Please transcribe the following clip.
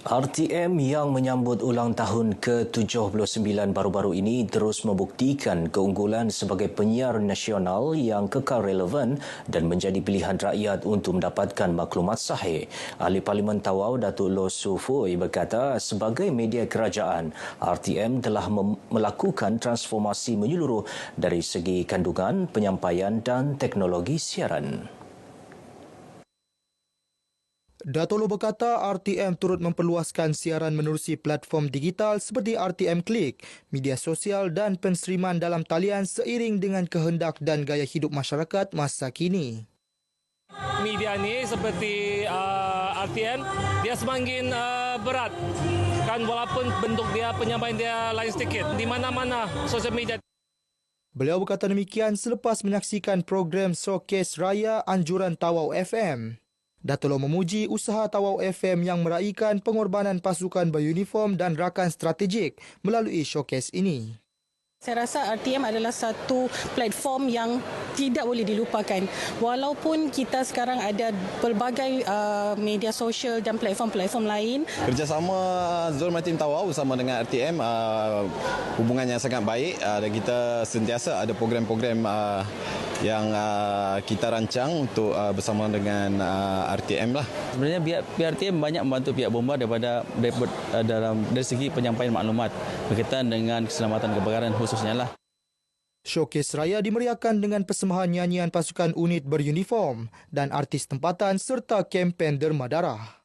RTM yang menyambut ulang tahun ke-79 baru-baru ini terus membuktikan keunggulan sebagai penyiar nasional yang kekal relevan dan menjadi pilihan rakyat untuk mendapatkan maklumat sahih. Ahli Parlimen Tawau Datuk Lo Sufui berkata sebagai media kerajaan, RTM telah melakukan transformasi menyeluruh dari segi kandungan, penyampaian dan teknologi siaran. Dato' Lo berkata RTM turut memperluaskan siaran menerusi platform digital seperti RTM Klik, media sosial dan penseriman dalam talian seiring dengan kehendak dan gaya hidup masyarakat masa kini. Media ni seperti uh, RTM, dia semakin uh, berat. Kan walaupun bentuk dia, penyampaian dia lain sedikit. Di mana-mana sosial media. Beliau berkata demikian selepas menyaksikan program Showcase Raya Anjuran Tawau FM. Dato' Lo memuji usaha Tawau FM yang meraihkan pengorbanan pasukan beruniform dan rakan strategik melalui showcase ini. Saya rasa RTM adalah satu platform yang tidak boleh dilupakan. Walaupun kita sekarang ada pelbagai uh, media sosial dan platform-platform lain. Kerjasama Zul Martin Tawau bersama dengan RTM uh, hubungannya sangat baik uh, dan kita sentiasa ada program-program uh, yang uh, kita rancang untuk uh, bersama dengan uh, RTM lah. Sebenarnya pihak, pihak RTM banyak membantu pihak bomba daripada, daripada uh, dalam dari segi penyampaian maklumat berkaitan dengan keselamatan kebakaran khususnya lah. Showcase Raya dimeriahkan dengan persembahan nyanyian pasukan unit beruniform dan artis tempatan serta kempen derma darah.